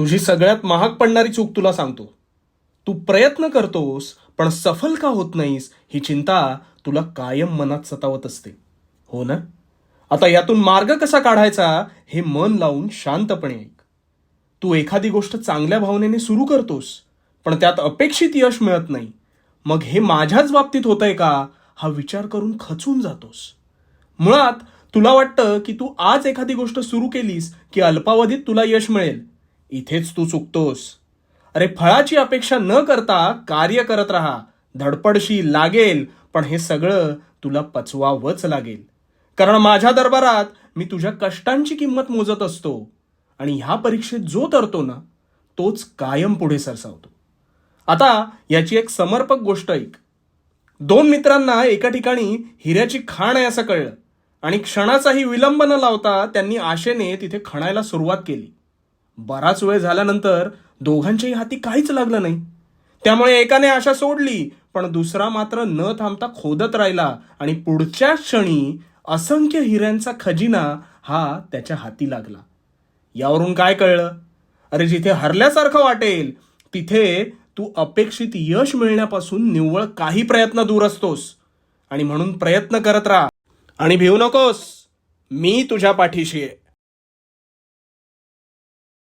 तुझी सगळ्यात महाग पडणारी चूक तुला सांगतो. तू प्रयत्न करतोस पण सफल का होत नाहीस ही चिंता तुला कायम मनात सतावत असते. हो ना? आता यातून मार्ग कसा काढायचा हे मन लावून शांतपणे ऐक. तू एखादी गोष्ट चांगल्या भावनेने सुरू करतोस पण त्यात अपेक्षित यश मिळत नाही. मग हे माझ्याच बाबतीत होतंय का हा विचार करून खचून जातोस. मुळात तुला वाटतं की तू आज एखादी गोष्ट सुरू केलीस की अल्पावधीत तुला यश मिळेल. इथेच तू चुकतोस. अरे फळाची अपेक्षा न करता कार्य करत राहा. धडपडशी लागेल पण हे सगळं तुला पचवावंच लागेल. कारण माझ्या दरबारात मी तुझ्या कष्टांची किंमत मोजत असतो आणि ह्या परीक्षेत जो तरतो ना तोच कायम पुढे सरसावतो. आता याची एक समर्पक गोष्ट ऐक. दोन मित्रांना एका ठिकाणी हिऱ्याची खाण आहे असं कळलं आणि क्षणाचाही विलंब न लावता त्यांनी आशेने तिथे खणायला सुरुवात केली. बराच वेळ झाल्यानंतर दोघांच्याही हाती काहीच लागलं नाही. त्यामुळे एकाने आशा सोडली पण दुसरा मात्र न थांबता खोदत राहिला आणि पुढच्या क्षणी असंख्य हिऱ्यांचा खजिना हा त्याच्या हाती लागला. यावरून काय कळलं? अरे जिथे हरल्यासारखं वाटेल तिथे तू अपेक्षित यश मिळण्यापासून निव्वळ काही प्रयत्न दूर असतोस. आणि म्हणून प्रयत्न करत राहा. आणि भिवू नकोस. मी तुझ्या पाठीशी आहे.